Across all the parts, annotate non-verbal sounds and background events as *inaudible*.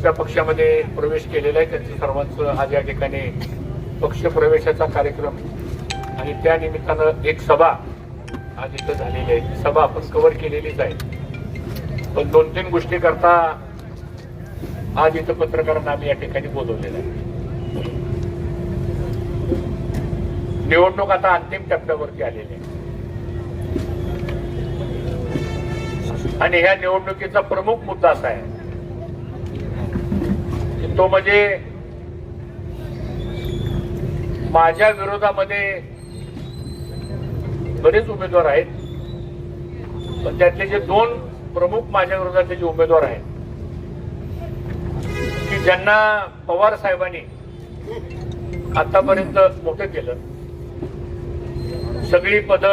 तुमच्या पक्षामध्ये प्रवेश केलेला आहे. त्यांचं सर्वांचं आज या ठिकाणी पक्ष प्रवेशाचा कार्यक्रम. आणि त्या निमित्तानं एक सभा आज इथं झालेली आहे. ती सभा आपण कव्हर केलेलीच आहे. पण दोन तीन गोष्टी करता आज इथं पत्रकारांना आम्ही या ठिकाणी बोलवलेलं आहे. निवडणूक आता अंतिम टप्प्यावरती आलेली आहे. आणि ह्या निवडणुकीचा प्रमुख मुद्दा असा आहे. तो म्हणजे माझ्या विरोधामध्ये बरेच उमेदवार आहेत. पण त्यातले जे दोन प्रमुख माझ्या विरोधातले जे उमेदवार आहेत की ज्यांना पवार साहेबांनी आतापर्यंत मोठं केलं. सगळी पद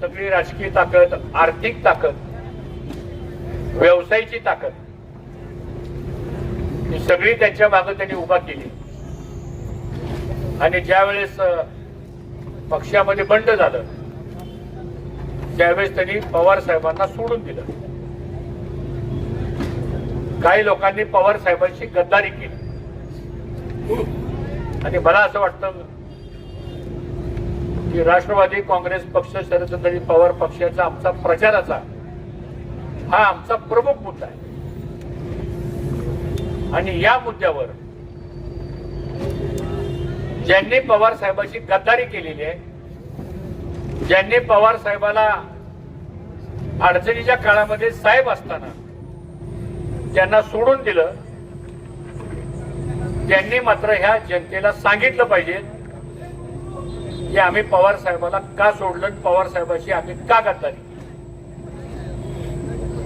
सगळी राजकीय ताकद आर्थिक ताकद व्यवसायाची ताकद ही सगळी त्यांच्या मागे त्यांनी उभा केली. आणि ज्या वेळेस पक्षामध्ये बंड झालं त्यावेळेस त्यांनी पवार साहेबांना सोडून दिलं. काही लोकांनी पवार साहेबांशी गद्दारी केली. आणि मला असं वाटतं की राष्ट्रवादी काँग्रेस पक्ष शरदचंद्रजी पवार पक्षाचा आमचा प्रचाराचा हा आमचा प्रमुख मुद्दा आहे. आणि या मुद्द्यावर ज्यांनी पवार साहेबांची गद्दारी केलेली आहे ज्यांनी पवार साहेबाला अडचणीच्या काळामध्ये साहेब असताना त्यांना सोडून दिलं त्यांनी मात्र ह्या जनतेला सांगितलं पाहिजे की आम्ही पवार साहेबाला का सोडलं आणि पवार साहेबाशी आम्ही का गद्दारी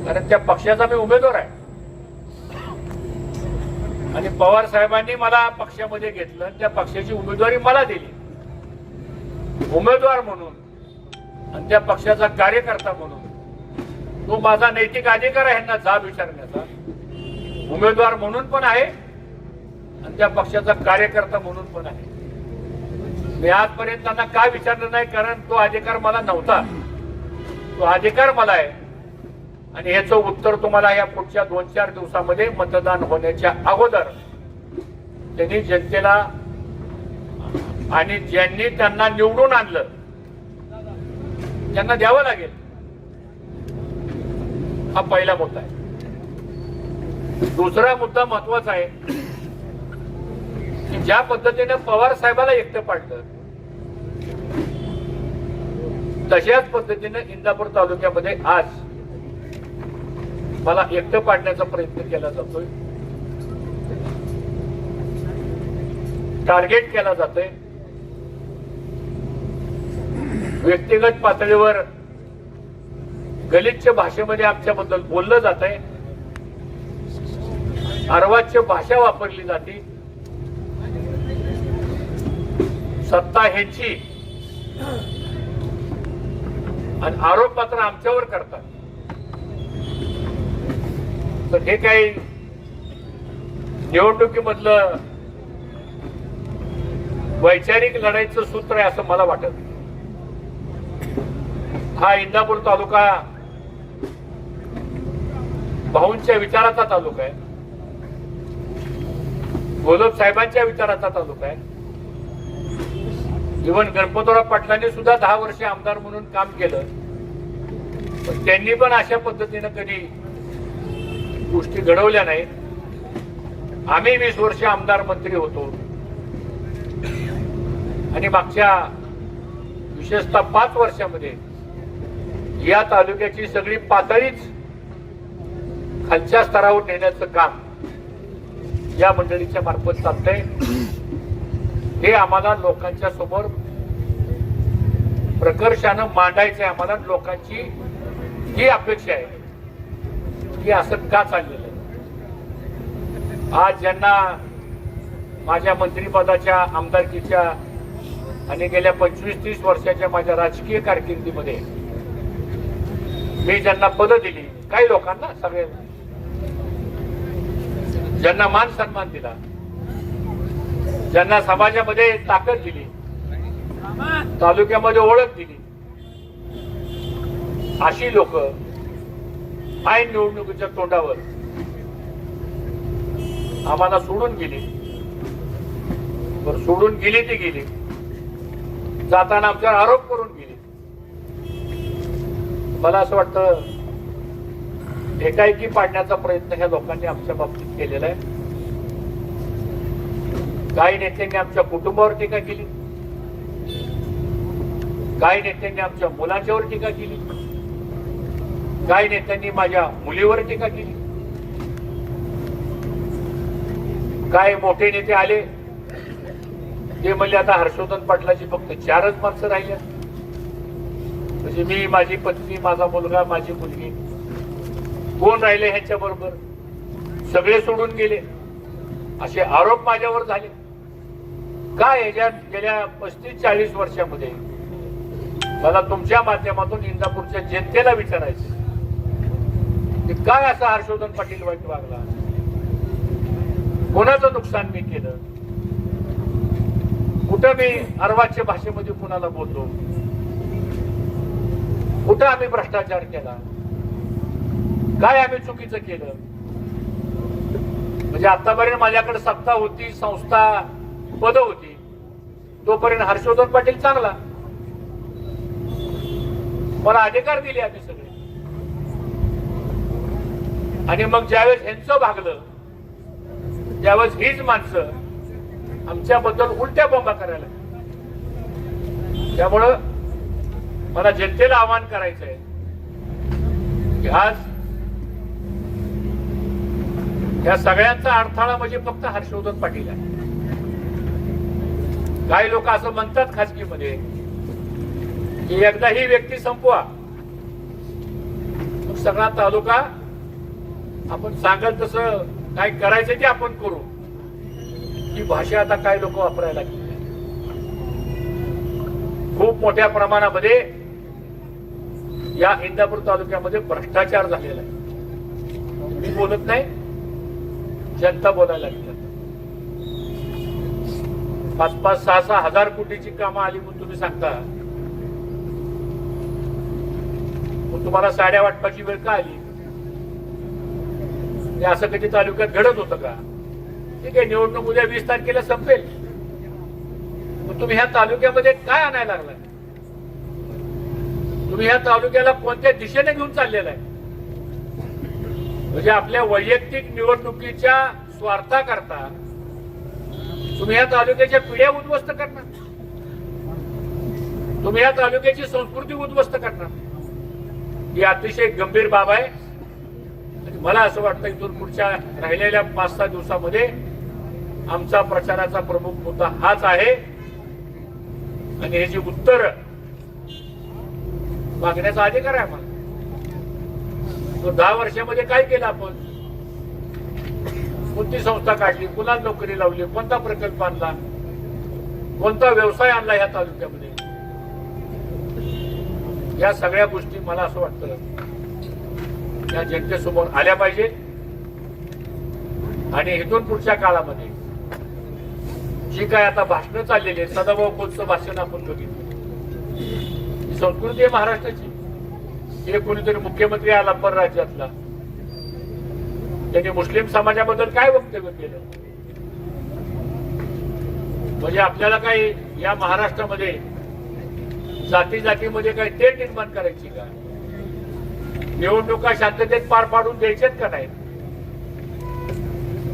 कारण त्या पक्षाचा मी उमेदवार आहे. आणि पवार साहेबांनी मला पक्षामध्ये घेतलं आणि त्या पक्षाची उमेदवारी मला दिली. उमेदवार म्हणून आणि त्या पक्षाचा कार्यकर्ता म्हणून. तो माझा नैतिक अधिकार आहे ह्यांना जाब विचारण्याचा. उमेदवार म्हणून पण आहे आणि त्या पक्षाचा कार्यकर्ता म्हणून पण आहे. मी आजपर्यंत त्यांना काय विचारलं नाही कारण तो अधिकार मला नव्हता. तो अधिकार मला आहे. आणि याचं उत्तर तुम्हाला या पुढच्या दोन चार दिवसामध्ये मतदान होण्याच्या अगोदर त्यांनी जनतेला आणि ज्यांनी त्यांना निवडून आणलं त्यांना द्यावं लागेल. हा पहिला मुद्दा आहे. दुसरा मुद्दा महत्त्वाचा आहे की ज्या पद्धतीने पवार साहेबाला एकटं पाडलं तशाच पद्धतीने इंदापूर तालुक्यामध्ये आज मला एकटं पाडण्याचा प्रयत्न केला जातोय. टार्गेट केला जातोय. व्यक्तिगत पातळीवर गलिच्छ भाषेमध्ये आमच्याबद्दल बोललं जात आहे अर्वाच्य भाषा वापरली जाते. सत्ता ह्यांची आणि आरोप मात्र आमच्यावर करतात. तर हे काही निवडणुकीमधलं वैचारिक लढाईचं सूत्र आहे असं मला वाटत हा इंदापूर तालुका भाऊंच्या विचाराचा तालुका आहे. गोलब साहेबांच्या विचाराचा तालुका आहे. इव्हन गणपतराव पाटलांनी सुद्धा दहा वर्ष आमदार म्हणून काम केलं. त्यांनी पण अशा पद्धतीनं कधी गोष्टी घडवल्या नाहीत. आम्ही वीस वर्ष आमदार मंत्री होतो. आणि मागच्या विशेषतः पाच वर्षामध्ये या तालुक्याची सगळी पातळीच खालच्या स्तरावर नेण्याचं काम या मंडळीच्या मार्फत चालतंय. हे आम्हाला लोकांच्या समोर प्रकर्षानं मांडायचं आहे आम्हाला. लोकांची ही अपेक्षा आहे. की असं का चाललेलं आहे? आज ज्यांना माझ्या मंत्रिपदाच्या आमदारकीच्या आणि गेल्या पंचवीस तीस वर्षाच्या माझ्या राजकीय कारकिर्दीमध्ये मी ज्यांना पदं दिली काही लोकांना सगळे ज्यांना मान सन्मान दिला ज्यांना समाजामध्ये ताकद दिली तालुक्यामध्ये ओळख दिली अशी लोक ऐन निवडणुकीच्या तोंडावर. आम्हाला सोडून गेली. सोडून गेली ते गेली. जाताना आमच्यावर आरोप करून गेली. मला असं वाटतं एकाएकी पाडण्याचा प्रयत्न ह्या लोकांनी आमच्या बाबतीत केलेला आहे. काही नेत्यांनी आमच्या कुटुंबावर टीका केली. काही नेत्यांनी आमच्या मुलांच्यावर टीका केली. काही नेत्यांनी माझ्या मुलीवर टीका केली. काय मोठे नेते आले? ते म्हणले आता हर्षवर्धन पाटलाची फक्त चारच माणसं राहिल्या. म्हणजे मी माझी पत्नी माझा मुलगा माझी मुलगी. कोण राहिले ह्यांच्या बरोबर? सगळे सोडून गेले. असे आरोप माझ्यावर झाले. काय ह्याच्या गेल्या पस्तीस चाळीस वर्षामध्ये? मला तुमच्या माध्यमातून इंदापूरच्या जनतेला विचारायचं. म्हणजे काय असा हर्षवर्धन पाटील वाईट वागला? कोणाचं नुकसान मी केलं? कुठं मी अरवाच्या भाषेमध्ये कुणाला बोललो? कुठं आम्ही भ्रष्टाचार केला? काय आम्ही चुकीचं केलं? म्हणजे आतापर्यंत माझ्याकडे सत्ता होती संस्था पद होती. तोपर्यंत हर्षवर्धन पाटील चांगला. मला अधिकार दिले आम्ही सगळे. आणि मग ज्यावेळेस ह्यांचं भागलं त्यावेळेस हीच माणसं आमच्याबद्दल उलट्या बॉम्बा करायला त्यामुळं मला जनतेला आवाहन करायचंय की आज या सगळ्यांचा अडथळा म्हणजे फक्त हर्षवर्धन पाटील आहे. काही लोक असं म्हणतात खाजगीमध्ये की एकदा ही व्यक्ती संपवा. सगळा तालुका आपण सांगाल तसं काय करायचं ते आपण करू. ही भाषा आता काय लोक वापरायला खूप मोठ्या प्रमाणामध्ये या इंदापूर तालुक्यामध्ये भ्रष्टाचार झालेला आहे. मी बोलत नाही जनता बोलायला लागली पाच पाच सहा सहा हजार कोटीची कामं आली म्हणून तुम्ही सांगता. मग तुम्हाला साड्या वाटपाची वेळ का आली? हे असं कधी तालुक्यात घडत होतं का? ठीक आहे निवडणूक उद्या वीस तारखेला संपेल. मग तुम्ही ह्या तालुक्यामध्ये काय आणायला लागलाय? तुम्ही ह्या तालुक्याला कोणत्या दिशेने घेऊन चाललेला आहे? म्हणजे आपल्या वैयक्तिक निवडणुकीच्या स्वार्थाकरता तुम्ही या तालुक्याच्या पिढ्या उद्ध्वस्त करणार. तुम्ही या तालुक्याची संस्कृती उद्ध्वस्त करणार. ही अतिशय गंभीर बाब आहे. मला असं वाटतं इथून पुढच्या राहिलेल्या पाच सहा दिवसामध्ये आमचा प्रचाराचा प्रमुख मुद्दा हाच आहे. आणि ह्याची उत्तर मागण्याचा अधिकार आहे आम्हाला. तो दहा वर्षामध्ये काय केलं आपण? कोणती संस्था काढली? कुणाला नोकरी लावली? कोणता प्रकल्प आणला? कोणता व्यवसाय आणला ह्या तालुक्यामध्ये? या सगळ्या गोष्टी मला असं वाटतं. या जनतेसमोर आल्या पाहिजे. आणि इथून पुढच्या काळामध्ये जी काय आता भाषणं चाललेली आहेत सदाभाऊ खोतचं भाषण आपण बघितलं. संस्कृती आहे महाराष्ट्राची. हे कोणीतरी मुख्यमंत्री आला परराज्यातला. त्यांनी मुस्लिम समाजाबद्दल काय वक्तव्य केलं? म्हणजे आपल्याला काही या महाराष्ट्रामध्ये जाती जातीमध्ये काही ते निर्माण करायची का? निवडणुका शांततेत पार पाडून द्यायचेत का नाही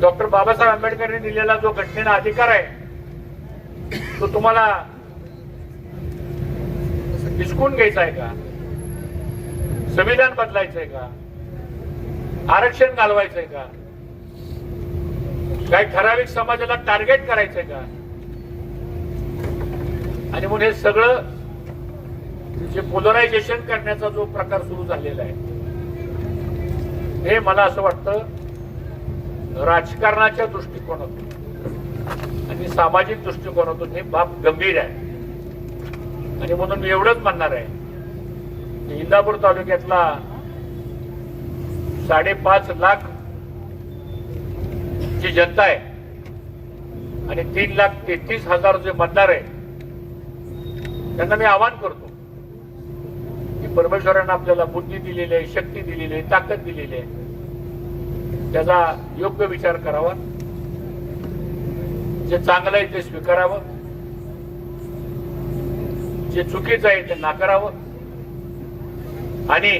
डॉक्टर बाबासाहेब आंबेडकरांनी दिलेला जो घटनेला अधिकार आहे तो तुम्हाला हिसकून घ्यायचा आहे का? संविधान बदलायचंय का? आरक्षण घालवायचंय का? काही ठराविक समाजाला टार्गेट करायचंय का? आणि म्हणून हे सगळं जे पोलरायझेशन करण्याचा जो प्रकार सुरू झालेला आहे हे मला असं वाटतं राजकारणाच्या दृष्टिकोनातून आणि सामाजिक दृष्टिकोनातून हे बाब गंभीर आहे. आणि म्हणून मी एवढंच म्हणणार आहे की इंदापूर तालुक्यातला साडेपाच लाख जी जनता आहे आणि तीन लाख तेहतीस हजार जे मतदार आहे त्यांना मी आवाहन करतो. की परमेश्वरानं आपल्याला बुद्धी दिलेली आहे शक्ती दिलेली आहे ताकद दिलेली आहे. त्याचा योग्य विचार करावा. जे चांगलं आहे ते स्वीकारावं. जे चुकीचं आहे ते नाकारावं. आणि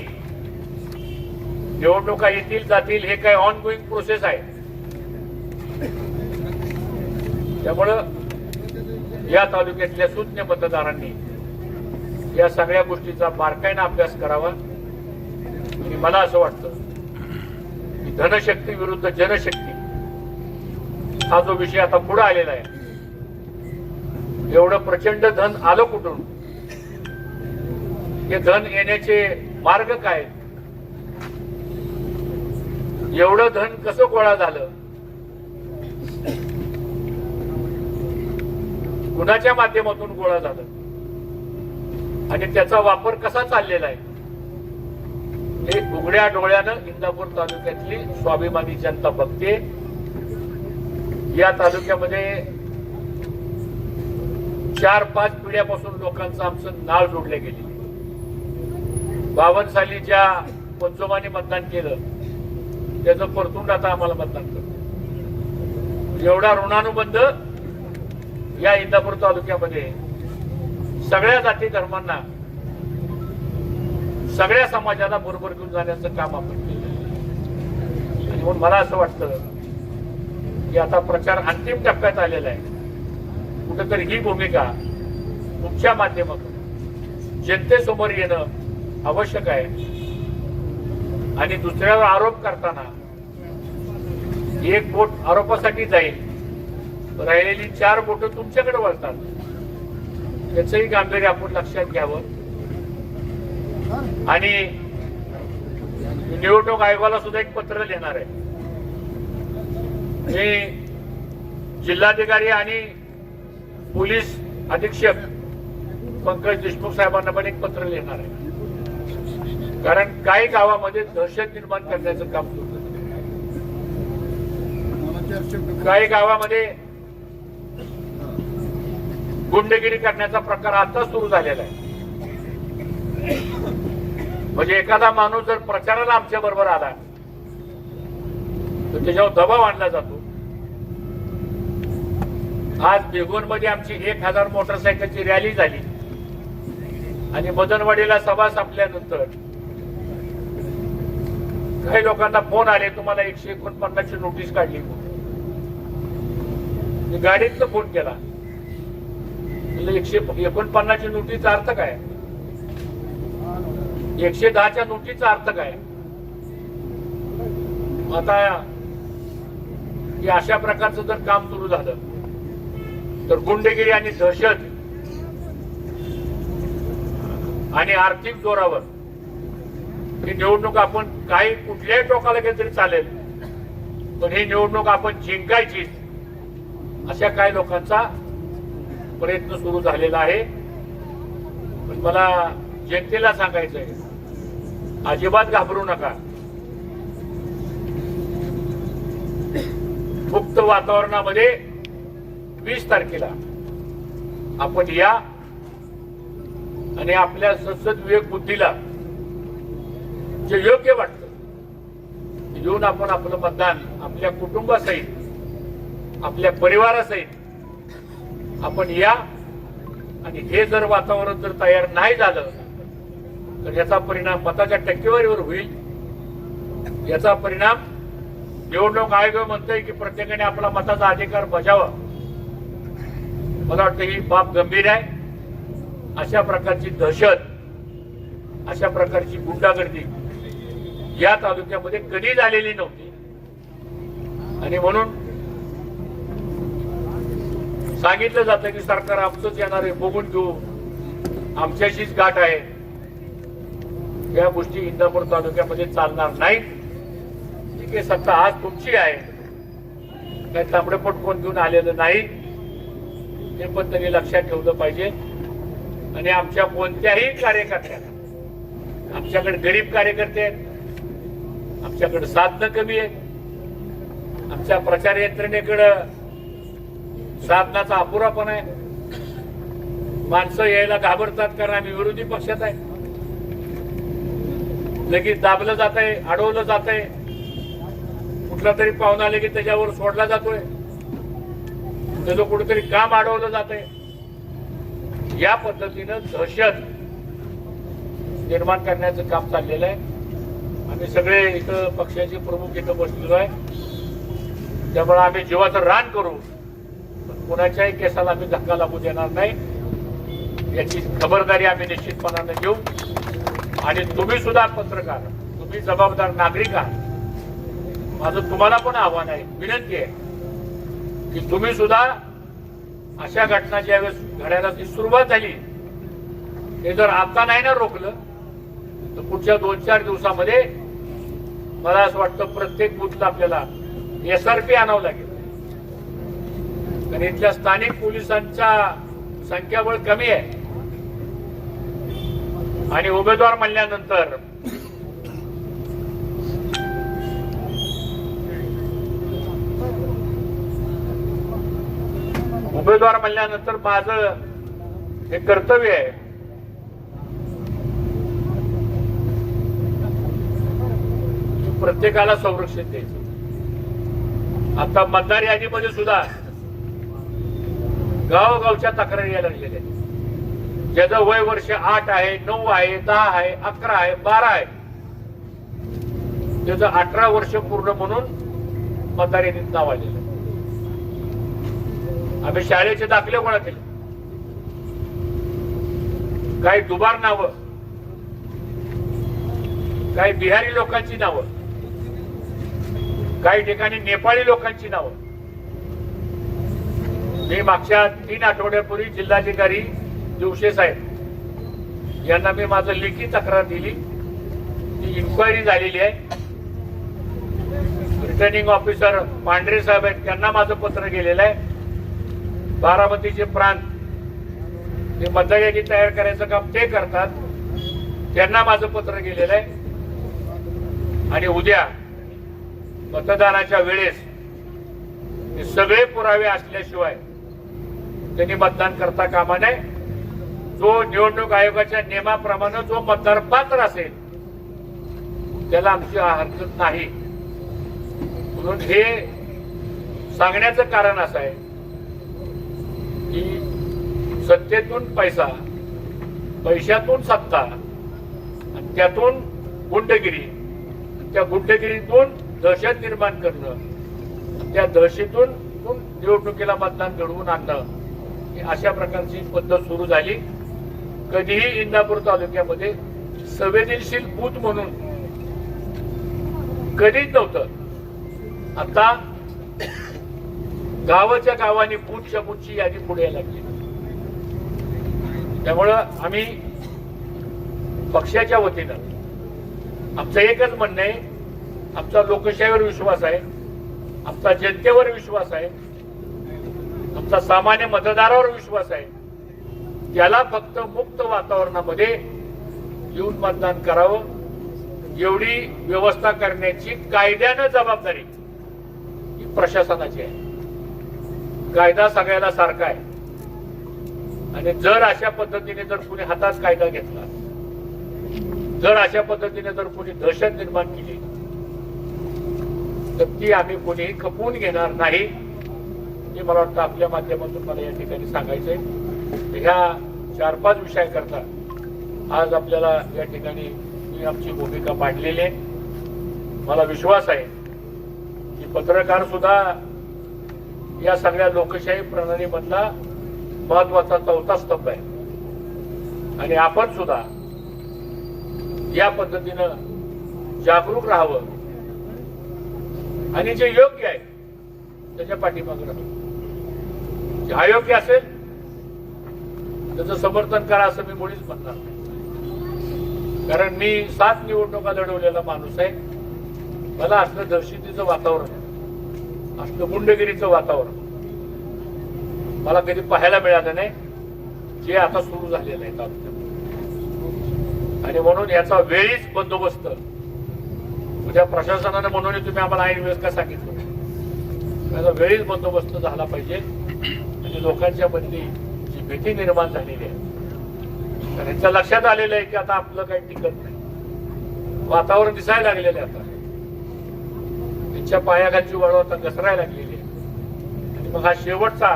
निवडणुका येतील जातील हे काय ऑन गोईंग प्रोसेस आहे. त्यामुळं या तालुक्यातल्या सुज्ञ मतदारांनी या सगळ्या गोष्टीचा बारकाईनं अभ्यास करावा. आणि मला असं वाटतं की धनशक्ती विरुद्ध जनशक्ती हा जो विषय आता पुढे आलेला आहे एवढं प्रचंड धन आलं कुठून? हे धन येण्याचे मार्ग काय आहेत? एवढं धन कसं गोळा झालं? कुणाच्या माध्यमातून गोळा झालं? आणि त्याचा वापर कसा चाललेला आहे? हे उघड्या डोळ्यानं इंदापूर तालुक्यातली स्वाभिमानी जनता बघते. या तालुक्यामध्ये चार पाच पिढ्यापासून लोकांचं आमचं नाव जोडले गेले. बावन साली ज्या पंचोमाने मतदान केलं. त्याचं परतून आता आम्हाला मतदान करतो एवढा ऋणानुबंध या इंदापूर तालुक्यामध्ये सगळ्या जाती धर्मांना सगळ्या समाजाला बरोबर घेऊन जाण्याचं काम आपण केलं. आणि म्हणून मला असं वाटतं की आता प्रचार अंतिम टप्प्यात आलेला आहे. कुठेतरी ही भूमिका तुमच्या माध्यमातून जनतेसमोर येणं आवश्यक आहे. आणि दुसऱ्यावर आरोप करताना एक बोट आरोपासाठी जाईल. राहिलेली चार बोट तुमच्याकडे वळतात. त्याचंही गांभीर्य आपण लक्षात घ्यावं. आणि निवडणूक आयोगाला सुद्धा एक पत्र लिहिणार आहे. मी जिल्हाधिकारी आणि पोलीस अधीक्षक पंकज देशमुख साहेबांना पण एक पत्र लिहिणार आहे. कारण काही गावामध्ये दहशत निर्माण करण्याचं काम सुरू काही गावामध्ये गुंडगिरी करण्याचा प्रकार आता सुरू झालेला आहे. म्हणजे एखादा माणूस जर प्रचाराला आमच्या बरोबर आला तर त्याच्यावर दबाव आणला जातो. आज बेगोनमध्ये आमची एक हजार मोटरसायकलची रॅली झाली. आणि मदनवाडीला सभा संपल्यानंतर काही लोकांना फोन आले तुम्हाला एकशे एकोणपन्नासची नोटीस काढली मी गाडीतनं फोन केला. म्हणजे एकशे एकोणपन्नासची नोटीसचा अर्थ काय? एकशे दहाच्या नोटीसचा अर्थ काय? आता की अशा प्रकारचं जर काम सुरू झालं तर गुंडगिरी आणि दहशत आणि आर्थिक जोरावर ही निवडणूक आपण काही कुठल्याही टोकाला गेलं तरी चालेल पण ही निवडणूक आपण जिंकायची अशा काही लोकांचा प्रयत्न सुरू झालेला आहे. पण मला जनतेला सांगायचं आहे अजिबात घाबरू नका. मुक्त वातावरणामध्ये वीस तारखेला आपण या आणि आपल्या संसद विवेक बुद्धीला जे योग्य वाटतं येऊन आपण आपलं मतदान आपल्या कुटुंबासहित आपल्या परिवारासहित आपण या आणि हे जर वातावरण जर तयार नाही झालं तर याचा परिणाम मताच्या टक्केवारीवर होईल. याचा परिणाम निवडणूक आयोग म्हणतोय की प्रत्येकाने आपला मताचा अधिकार बजावा. मला वाटतं ही बाब गंभीर आहे. अशा प्रकारची दहशत अशा प्रकारची गुंडागर्दी या तालुक्यामध्ये कधी झालेली नव्हती. आणि म्हणून सांगितलं जातं की सरकार आमचंच येणार आहे बघून घेऊ. आमच्याशीच गाठ आहे. या गोष्टी इंदापूर तालुक्यामध्ये चालणार नाहीत. ठीक आहे सत्ता आज तुमची आहे. काही तांबडेपट कोण घेऊन आलेलं नाही. हे पण त्यांनी लक्षात ठेवलं पाहिजे. आणि आमच्या कोणत्याही कार्यकर्त्याला आमच्याकडे गरीब कार्यकर्ते आहेत. आमच्याकडे साधनं कमी आहेत. आमच्या प्रचार यंत्रणेकडं साधनाचा अपुरापण आहे. माणसं यायला घाबरतात कारण आम्ही विरोधी पक्षात आहे. लगेच दाबलं जात आहे अडवलं जात आहे कुठला तरी पाहुणा आले की त्याच्यावर सोडला जातोय. त्याचं कुठेतरी काम अडवलं जात आहे या पद्धतीनं दहशत निर्माण करण्याचं काम चाललेलं आहे. आम्ही सगळे इथं पक्षाचे प्रमुख इथं बसलेलो आहे. त्यामुळे आम्ही जीवाचं रान करू. कुणाच्याही केसाला आम्ही धक्का लागू देणार नाही. याची खबरदारी आम्ही निश्चितपणाने घेऊ. आणि तुम्ही सुद्धा पत्रकार तुम्ही जबाबदार नागरिक आहात. माझं तुम्हाला पण आव्हान आहे विनंती आहे की तुम्ही सुद्धा अशा घटना ज्यावेळेस घडायला ती सुरुवात झाली हे जर आता नाही ना रोखलं तर पुढच्या दोन चार दिवसामध्ये मला असं वाटतं प्रत्येक बुथला आपल्याला एस आर पी आणावं लागेल. कारण इथल्या स्थानिक पोलिसांच्या संख्याबळ कमी आहे. आणि उमेदवार म्हणल्यानंतर उमेदवार म्हणल्यानंतर माझं हे कर्तव्य आहे. प्रत्येकाला संरक्षण द्यायचं. आता मतदार यादीमध्ये सुद्धा गावोगावच्या तक्रारी यायला लागलेल्या आहेत. ज्याचं वय वर्ष आठ आहे नऊ आहे दहा आहे अकरा आहे बारा आहे. त्याचं अठरा वर्ष पूर्ण म्हणून मतदार यादीत नाव आलेलं आम्ही शाळेचे दाखले गोळा केले. काही दुबार नावं काही बिहारी लोकांची नावं काही ठिकाणी नेपाळी लोकांची नावं मी मागच्या तीन आठवड्यापूर्वी जिल्हाधिकारी दिवशे साहेब यांना मी माझं लेखी तक्रार दिली. ती इन्क्वायरी झालेली आहे. रिटर्निंग ऑफिसर पांढरे साहेब आहेत त्यांना माझं पत्र गेलेलं आहे. बारामतीचे प्रांत हे मतदार तयार करायचं काम ते करतात. त्यांना माझं पत्र गेलेलं आहे. आणि उद्या मतदानाच्या वेळेस हे सगळे पुरावे असल्याशिवाय त्यांनी मतदान करता कामा नये. जो निवडणूक आयोगाच्या नियमाप्रमाणे जो मतदार पात्र असेल त्याला आमची हरकत नाही. म्हणून हे सांगण्याचं कारण असं आहे की सत्तेतून पैसा पैशातून सत्ता आणि त्यातून गुंडगिरी त्या गुंडगिरीतून दहशत निर्माण करणं त्या दहशतीतून निवडणुकीला मतदान घडवून आणणं. अशा प्रकारची पद्धत सुरू झाली. कधीही इंदापूर तालुक्यामध्ये संवेदनशील बूथ म्हणून कधीच नव्हतं. आता गावाच्या गावाने बूथच्या बूथची यादी पुढे यायला लागली. त्यामुळं आम्ही पक्षाच्या वतीनं आमचं एकच म्हणणं आहे आमचा लोकशाहीवर विश्वास आहे आमचा जनतेवर विश्वास आहे. आमचा सामान्य मतदारावर विश्वास आहे. त्याला फक्त मुक्त वातावरणामध्ये येऊन मतदान करावं. एवढी व्यवस्था करण्याची कायद्यानं जबाबदारी ही प्रशासनाची आहे. कायदा सगळ्याला सारखा आहे. आणि जर अशा पद्धतीने जर कुणी हातात कायदा घेतला जर अशा पद्धतीने जर कुणी दहशत निर्माण केली तर ती आम्ही कोणीही खपवून घेणार नाही. हे मला वाटतं आपल्या माध्यमातून मला या ठिकाणी सांगायचंय. ह्या चार पाच विषयाकरता आज आपल्याला या ठिकाणी मी आमची भूमिका मांडलेली आहे. मला विश्वास आहे की पत्रकार सुद्धा या सगळ्या लोकशाही प्रणालीमधला महत्त्वाचा चौथा स्तंभ आहे. आणि आपण सुद्धा या पद्धतीनं जागरूक राहावं. आणि जे योग्य आहे त्याच्या पाठीमागे राहतो अयोग्य असेल त्याचं समर्थन करा असं मी मुळीच म्हणणार नाही. कारण मी सात निवडणुका लढवलेला माणूस आहे. मला असलं दहशतीचं वातावरण असलं गुंडगिरीचं वातावरण. मला कधी पाहायला मिळालं नाही. जे आता सुरू झालेलं आहे तालुक्यात आणि म्हणून याचा वेळीच बंदोबस्त. उद्या प्रशासनानं म्हणून तुम्ही आम्हाला ऐन वेळेस का सांगितलं? त्याचा वेळीच बंदोबस्त झाला पाहिजे. आणि लोकांच्या मधली जी भीती निर्माण झालेली आहे. तर यांच्या लक्षात आलेलं आहे की आता आपलं काही टिकत नाही. वातावरण दिसायला लागलेलं आहे आता. त्यांच्या पायाखालची वळव आता घसरायला लागलेली आहे आणि मग हा शेवटचा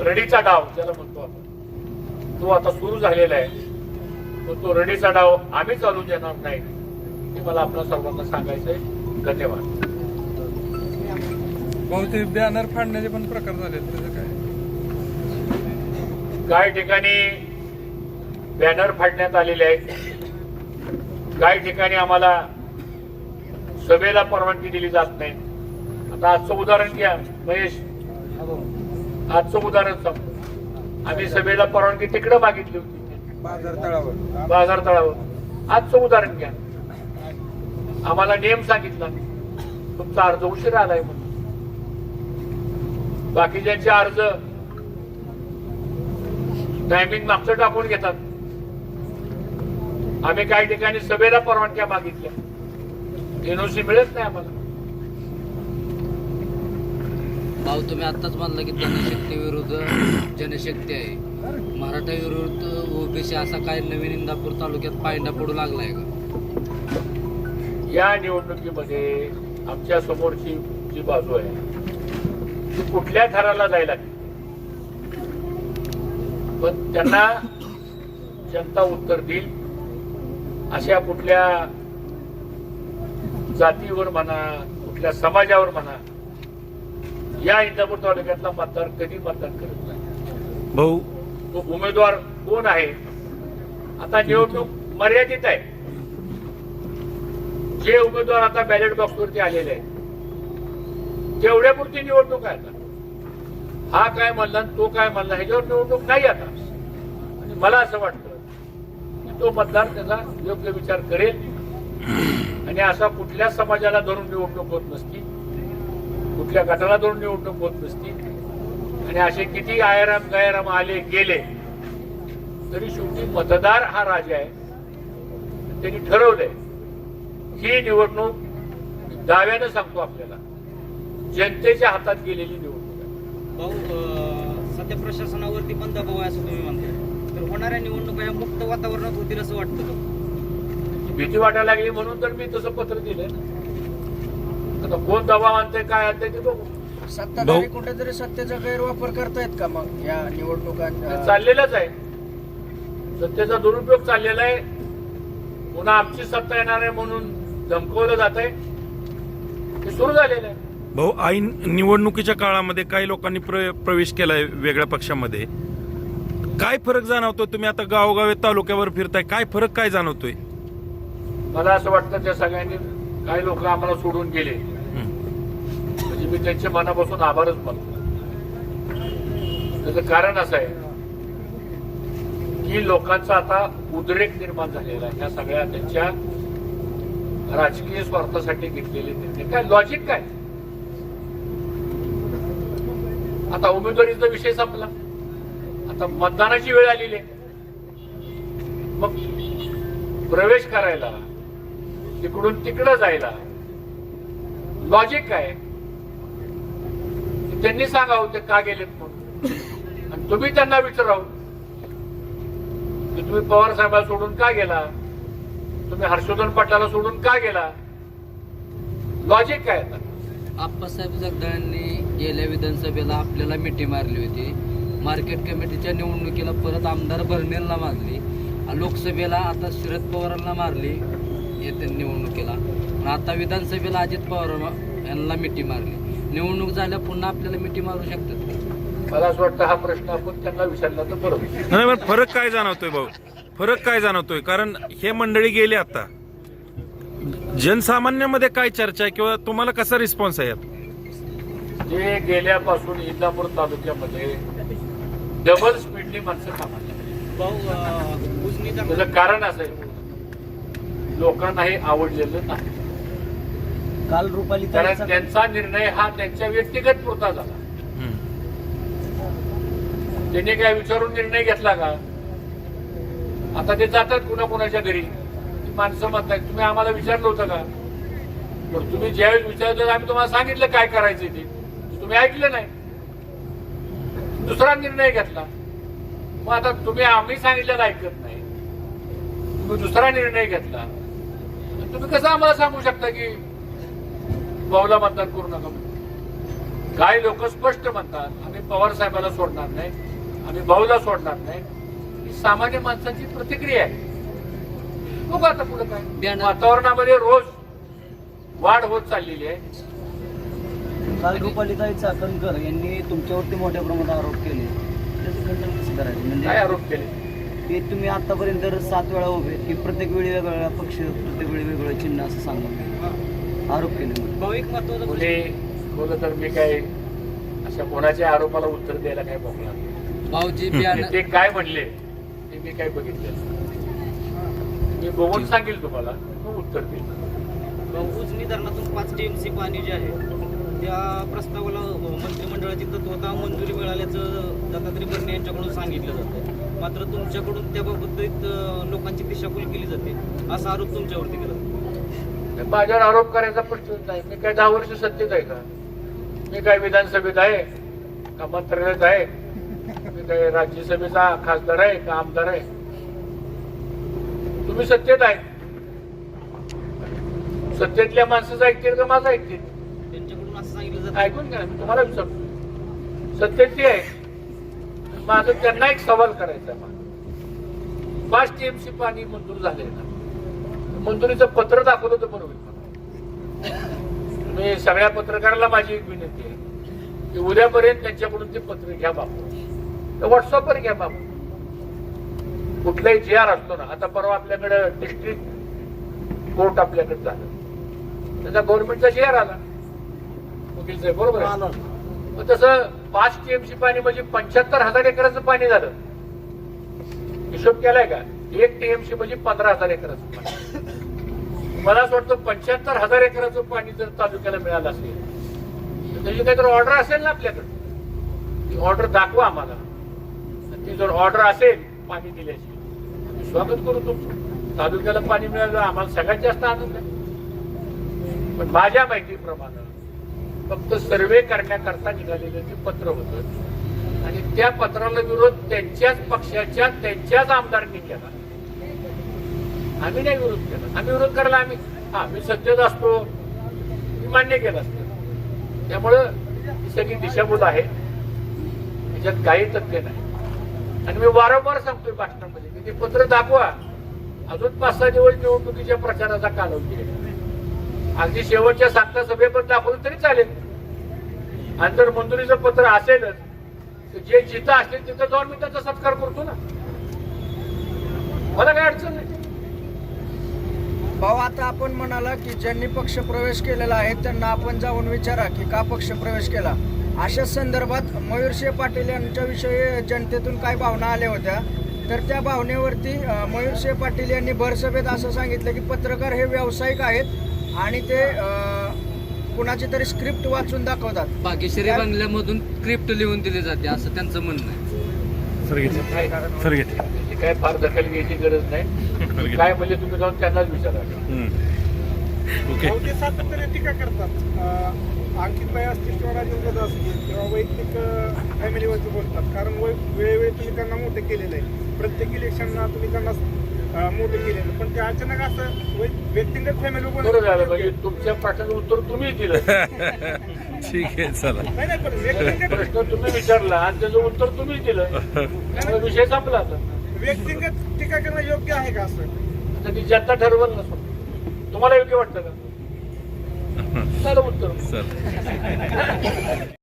रडीचा डाव ज्याला म्हणतो आपण तो आता सुरू झालेला आहे. पण तो रडीचा डाव आम्ही चालू देणार नाही. हे मला आपल्या सर्वांना सांगायचंय धन्यवाद. बहुतेक बॅनर फाडण्याचे पण प्रकार झाले त्याचं काय? काही ठिकाणी बॅनर फाडण्यात आलेले आहेत. काही ठिकाणी आम्हाला सभेला परवानगी दिली जात नाही. आता आजचं उदाहरण घ्या महेश. आजचं उदाहरण आम्ही सभेला परवानगी तिकडे मागितली होती. बाजार तळावर. बाजार तळावर. आजचं उदाहरण घ्या. आम्हाला नियम सांगितला. तुमचा अर्ज उशीर आलाय म्हणून. बाकीच्यांचे अर्ज टायमिंग मागचं टाकून घेतात. आम्ही काही ठिकाणी सभेला परवानग्या मागितल्या. एनओसी मिळत नाही आम्हाला. भाऊ तुम्ही आताच म्हणला की जनशक्ती विरुद्ध जनशक्ती आहे. मराठा विरुद्ध ओबीसी असा काय नवीन इंदापूर तालुक्यात पायंडा पडू लागलाय का? या निवडणुकीमध्ये आमच्या समोरची जी बाजू आहे ती कुठल्या थराला जायला लागली? पण त्यांना जनता उत्तर देईल अशा कुठल्या जातीवर म्हणा कुठल्या समाजावर म्हणा या इंदापूर तालुक्यातला मतदार कधी मतदान करत नाही. भाऊ. तो उमेदवार कोण आहे? आता निवडणूक मर्यादित आहे. जे उमेदवार आता बॅलेट बॉक्सवरती आलेले आहेत तेवढ्यापुरती निवडणूक आहे आता. हा काय म्हणला तो काय म्हणला ह्याच्यावर निवडणूक नाही आता. आणि मला असं वाटतं की तो मतदार त्याचा योग्य विचार करेल. आणि असा कुठल्या समाजाला धरून निवडणूक होत नसती कुठल्या गटाला धरून निवडणूक होत नसती आणि असे किती आयाराम गायराम आले गेले तरी शेवटी मतदार हा राजा आहे. त्यांनी ठरवलंय. ही निवडणूक दाव्यानं सांगतो आपल्याला. जनतेच्या हातात गेलेली निवडणूक. भाऊ सध्या प्रशासनावरती पण दबाव आहे असं तुम्ही म्हणताय. तर होणाऱ्या निवडणुका या मुक्त वातावरणात होतील असं वाटतं का? भीती वाटायला लागली म्हणून तर मी तसं पत्र दिलंय. ना. आता कोण दबाव आणते काय आणते ते बघू. सत्ताधारी कुठेतरी सत्तेचा गैरवापर करतायत का मग या ते निवडणुका चाललेलंच आहे. सत्तेचा दुरुपयोग चाललेला आहे. पुन्हा आमची सत्ता येणार आहे म्हणून धमकवलं जात आहे ते सुरू झालेलं आहे. भाऊ ऐन निवडणुकीच्या काळामध्ये काही लोकांनी प्र, प्रवेश केलाय वेगळ्या पक्षामध्ये. काय फरक जाणवतो तुम्ही आता गावोगावी तालुक्यावर फिरताय. काय फरक काय जाणवतोय? मला असं वाटतं त्या सगळ्यांनी काही लोक आम्हाला सोडून गेले. म्हणजे मी त्यांच्या मनापासून आभारच मानतो. त्याचं कारण असं आहे की लोकांचा आता उद्रेक निर्माण झालेला आहे. ह्या सगळ्या त्यांच्या राजकीय स्वार्थासाठी घेतलेले निर्णय. काय लॉजिक काय? आता उमेदवारीचा विषय संपला. आता मतदानाची वेळ आलेली आहे. मग प्रवेश करायला तिकडून तिकडं जायला लॉजिक काय? त्यांनी सांगावं ते का गेलेत म्हणून. आणि तुम्ही त्यांना विचारावं. की तुम्ही पवार साहेबाला सोडून का गेला? तुम्ही हर्षवर्धन पाटलाला सोडून का गेला? लॉजिक काय आता? आप्पासाहेब जगदाळांनी गेल्या विधानसभेला आपल्याला मिठी मारली होती. मार्केट कमिटीच्या निवडणुकीला परत आमदार भरणेला मारली. लोकसभेला आता शरद पवारांना मारली येत्या निवडणुकीला. आणि आता विधानसभेला अजित पवार यांना मिठी मारली. निवडणूक झाल्या पुन्हा आपल्याला मिठी मारू शकतात का? मला असं वाटतं हा प्रश्न आपण त्यांना विचारला तर बरोबर नाही पण फरक काय जाणवतोय भाऊ? फरक काय जाणवतोय? कारण हे मंडळी गेले आता. जनसामान्यामध्ये काय चर्चा आहे किंवा तुम्हाला कसा रिस्पॉन्स आहे यात? जे गेल्यापासून इंदापूर तालुक्यामध्ये डबल स्पीडनी माणसं कामाला त्याचं कारण असं आहे. लोकांना हे आवडलेलं नाही. काल रुपाली कारण त्यांचा निर्णय हा त्यांच्या व्यक्तिगत पुरता झाला. हम्म. त्यांनी काय विचारून निर्णय घेतला का? आता ते जातात कुणा कुणाच्या घरी. माणसं म्हणतात तुम्ही आम्हाला विचारलं होतं का? बरं तुम्ही ज्यावेळेस विचारलं आम्ही तुम्हाला सांगितलं काय करायचं ते. तुम्ही ऐकलं नाही. दुसरा निर्णय घेतला. मग आता तुम्ही आम्ही सांगितलेलं ऐकत नाही. तुम्ही दुसरा निर्णय घेतला. तुम्ही कसं आम्हाला सांगू शकता की भाऊला मतदान करू नका काही लोक स्पष्ट म्हणतात आम्ही पवार साहेबाला सोडणार नाही. आम्ही भाऊला सोडणार नाही. ही सामान्य माणसाची प्रतिक्रिया आहे. बघू आता पुढे काय? वातावरणामध्ये रोज वाढ होत चाललेली आहे. काल रुपालीताई चाकणकर यांनी तुमच्यावरती मोठ्या प्रमाणात आरोप केले. त्याचं खंडन कसं करायचं? काय म्हणजे आरोप केले? की तुम्ही आतापर्यंत सात वेळा उभे की प्रत्येक वेळी वेगवेगळा पक्ष प्रत्येक वेळी वेगवेगळं चिन्ह असं सांगून आरोप केले म्हणजे एक महत्त्वाचा बोललं तर मी काय अशा कोणाच्या आरोपाला उत्तर द्यायला काय बघणार? नाही. भाऊजी बियाणं. ते काय म्हणले ते मी काय बघितलं? मी बघून सांगेल तुम्हाला. मग उत्तर देईल. उजनी धरणातून पाच टीएमसी पाणी जे आहे त्या प्रस्तावाला मंत्रिमंडळाची तत्वता मंजुरी मिळाल्याचं दत्तात्रय भरणे यांच्याकडून सांगितलं जातं मात्र तुमच्याकडून त्याबाबतीत लोकांची दिशाभूल केली जाते. असा आरोप तुमच्यावरती केला जातो. माझ्यावर आरोप करायचा प्रश्नच नाही. मी काय दहा वर्ष सत्तेत आहे का? मी काय विधानसभेत आहे? का मंत्रालयात आहे? मी काय राज्यसभेचा खासदार आहे का आमदार आहे? तुम्ही सत्तेत आहे. सत्तेतल्या माणसाचं ऐकतील का माझं ऐकतील? त्यांच्याकडून असं सांगितलं जातं. ऐकून घ्या मी तुम्हाला विचारतो. सत्तेची आहे. माझं त्यांना एक सवाल करायचा. पाच टीएमसी पाणी मंजूर झाले ना. मंजुरीचं पत्र दाखवलं तर बरोबर. मी सगळ्या पत्रकाराला माझी एक विनंती आहे. की उद्यापर्यंत त्यांच्याकडून ते पत्र घ्या बापू व्हॉट्सअपवर घ्या बापू कुठलाही जे आर असतो ना आता परवा आपल्याकडे डिस्ट्रिक्ट कोर्ट आपल्याकडे झालं. त्याचा गव्हर्नमेंटचा जे आर आला. वकील साहेब बरोबर आहे? तसं पाच टीएमसी पाणी म्हणजे पंच्याहत्तर हजार एकराचं पाणी झालं. हिशोब केलाय का? एक टीएमसी म्हणजे पंधरा हजार एकराचं पाणी. मला असं वाटतं पंच्याहत्तर हजार एकराचं पाणी जर तालुक्याला मिळालं असेल तर त्याची काहीतरी ऑर्डर असेल ना आपल्याकडे. ती ऑर्डर दाखवा आम्हाला. ती जर ऑर्डर असेल पाणी दिल्याची. स्वागत करू तुमचं. तालुक्याला पाणी मिळालं आम्हाला सगळ्यात जास्त आनंद आहे. पण माझ्या माहितीप्रमाणे फक्त सर्वे करण्याकरता निघालेलं ते पत्र होतं आणि त्या पत्राला विरोध त्यांच्याच पक्षाच्या त्यांच्याच आमदारांनी केला. आम्ही नाही विरोध केला. आम्ही विरोध करायला आम्ही आम्ही मी सत्तेत असतो. मी मान्य केलं असतं. त्यामुळं ही सगळी दिशाभूत आहे. त्याच्यात काही तथ्य नाही. आणि मी वारंवार सांगतोय भाषणामध्ये की ते पत्र दाखवा. अजून पाच सहा दिवस निवडणुकीच्या प्रचाराचा कालावधी आहे. अगदी शेवटच्या सातव्या सभेपर्यंत दाखवलं तरी चालेल. आणि जर मंजुरीचं पत्र असेलच तर जे जिथं असेल तिथं जाऊन मी त्याचा सत्कार करतो ना. मला काय अडचण नाही. भाऊ आता आपण म्हणाला की ज्यांनी पक्ष प्रवेश केलेला आहे त्यांना आपण जाऊन विचारा की का पक्ष प्रवेश केला. अशा संदर्भात मयूरसिंह पाटील यांच्याविषयी जनतेतून काय भावना आल्या होत्या तर त्या भावनेवरती अं, मयूरसिंह पाटील यांनी भरसभेत असं सांगितलं की पत्रकार हे व्यावसायिक आहेत आणि ते कुणाची तरी स्क्रिप्ट वाचून दाखवतात. भाग्यश्री बंगल्यामधून क्रिप्ट लिहून दिली जाते असं त्यांचं म्हणणं आहे. सर घेते. काय फार दखल घ्यायची गरज नाही. काय म्हणजे तुम्ही जाऊन त्यांनाच विचारा. ओके. टीका करतात. अं, अंकितबाई असतील किंवा राजेंद्र दास असतील किंवा वैयक्तिक फॅमिलीवरती बोलतात. कारण वय- वेळोवेळी तुम्ही त्यांना मोठे केलेलं आहे प्रत्येक इलेक्शनला तुम्ही त्यांना मोठे केलेलं पण ते अचानक असं वै- व्यक्तिगत फॅमिली झालं म्हणजे तुमच्या प्रश्नाचं उत्तर तुम्हीच दिलं. *laughs* ठीक आहे चला. नाही नाही पण व्यक्तिगत प्रश्न तुम्ही विचारला आणि त्याचं उत्तर तुम्हीच दिलं. त्यामुळे विषय संपला आता. व्यक्तिगत टीका करणं योग्य आहे का असं? जनता ठरवल नसो तुम्हाला योग्य वाटतं का? *laughs* झालं उत्तर सर